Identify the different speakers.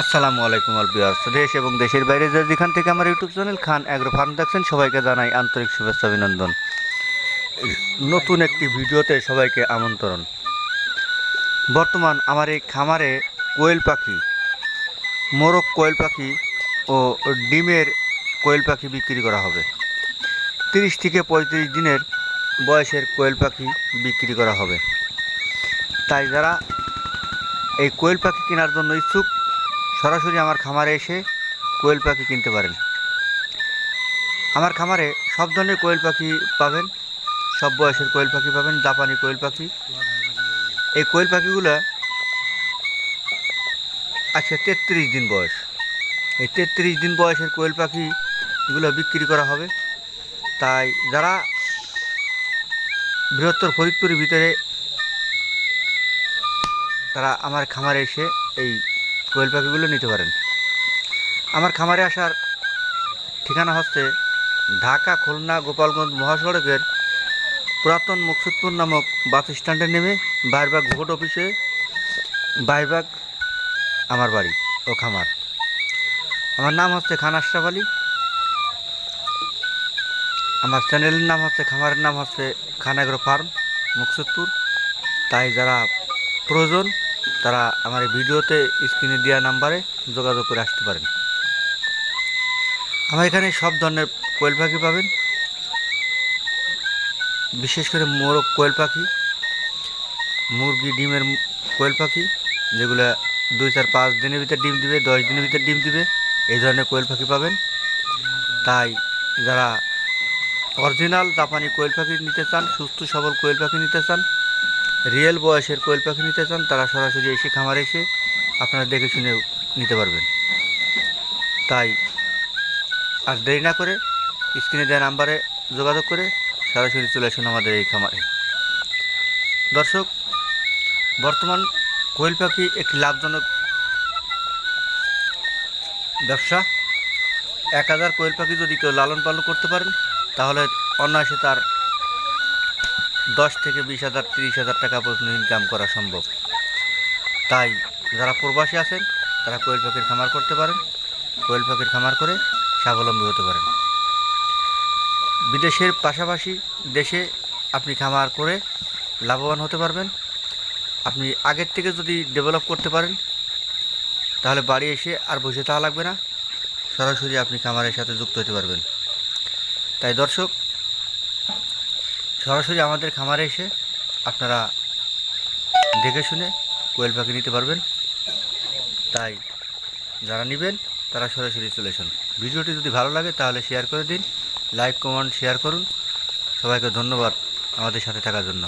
Speaker 1: আসসালামু আলাইকুম আল বিয়ার্স দেশ এবং দেশের বাইরে যে যেখান থেকে আমার YouTube channel Khan agro farm দেখছেন, সবাইকে জানাই আন্তরিক শুভেচ্ছা, অভিনন্দন। নতুন একটি ভিডিওতে সবাইকে আমন্ত্রণ। বর্তমান আমার এই খামারে কোয়েল পাখি, মোরগ কোয়েল পাখি ও ডিমের কোয়েল পাখি বিক্রি করা হবে। তিরিশ থেকে পঁয়ত্রিশ দিনের বয়সের কোয়েল পাখি বিক্রি করা হবে। তাই যারা এই কোয়েল পাখি কেনার জন্য ইচ্ছুক সরাসরি আমার খামারে এসে কোয়েল পাখি কিনতে পারেন। আমার খামারে সব ধরনের কোয়েল পাখি পাবেন, সব বয়সের কোয়েল পাখি পাবেন, জাপানি কোয়েল পাখি। এই কোয়েল পাখিগুলো আছে তেত্রিশ দিন বয়স। এই তেত্রিশ দিন বয়সের কোয়েল পাখি এগুলো বিক্রি করা হবে। তাই যারা বৃহত্তর ফরিদপুরের ভিতরে, তারা আমার খামারে এসে এই কোয়েল পাখিগুলো নিতে পারেন। আমার খামারে আসার ঠিকানা হচ্ছে ঢাকা, খুলনা, গোপালগঞ্জ মহাসড়কের পুরাতন মকসুদপুর নামক বাস স্ট্যান্ডে নেমে বাইরবাগ ভোট অফিসে বাইরবাগ আমার বাড়ি ও খামার। আমার নাম হচ্ছে খান আশরাফ আলী। আমার চ্যানেলের নাম হচ্ছে, খামারের নাম হচ্ছে খান এগ্রো ফার্ম, মকসুদপুর। তাই যারা প্রয়োজন তারা আমার ভিডিওতে স্ক্রিনে দেওয়া নাম্বারে যোগাযোগ করে আসতে পারেন। আমার এখানে সব ধরনের কোয়েল পাখি পাবেন। বিশেষ করে মোরগ কোয়েল পাখি, মুরগি, ডিমের কোয়েল পাখি, যেগুলো দুই চার পাঁচ দিনের ভিতরে ডিম দিবে, দশ দিনের ভিতরে ডিম দিবে, এই ধরনের কোয়েল পাখি পাবেন। তাই যারা অরিজিনাল জাপানি কোয়েল পাখি নিতে চান, সুস্থ সবল কোয়েল পাখি নিতে চান রিয়েল বয়সের কোয়েল পাখি নিতে চান, তারা সরাসরি এসে খামারে এসে আপনারা দেখে শুনে নিতে পারবেন। তাই আর দেরি না করে স্ক্রিনে দেওয়া নাম্বারে যোগাযোগ করে সরাসরি চলে আসুন আমাদের এই খামারে। দর্শক, বর্তমান কোয়েল পাখি একটি লাভজনক ব্যবসা। এক হাজার কোয়েল পাখি যদি কেউ লালন পালন করতে পারেন, তাহলে অনায়াসে তার দশ থেকে বিশ হাজার, তিরিশ হাজার টাকা পর্যন্ত ইনকাম করা সম্ভব। তাই যারা প্রবাসী আছেন, তারা কোয়েল পাখির খামার করতে পারেন, কোয়েল পাখির খামার করে স্বাবলম্বী হতে পারেন। বিদেশের পাশাপাশি দেশে আপনি খামার করে লাভবান হতে পারবেন। আপনি আগের থেকে যদি ডেভেলপ করতে পারেন, তাহলে বাড়ি এসে আর বসে থাকা লাগবে না। সরাসরি আপনি খামারের সাথে যুক্ত হতে পারবেন। তাই দর্শক সরাসরি আমাদের খামারে এসে আপনারা দেখে শুনে কোয়েল পাখি নিতে পারবেন। তাই যারা নেবেন, তারা সরাসরি চলে আসুন। ভিডিওটি যদি ভালো লাগে তাহলে শেয়ার করে দিন লাইক কমেন্ট শেয়ার করুন। সবাইকে ধন্যবাদ আমাদের সাথে থাকার জন্য।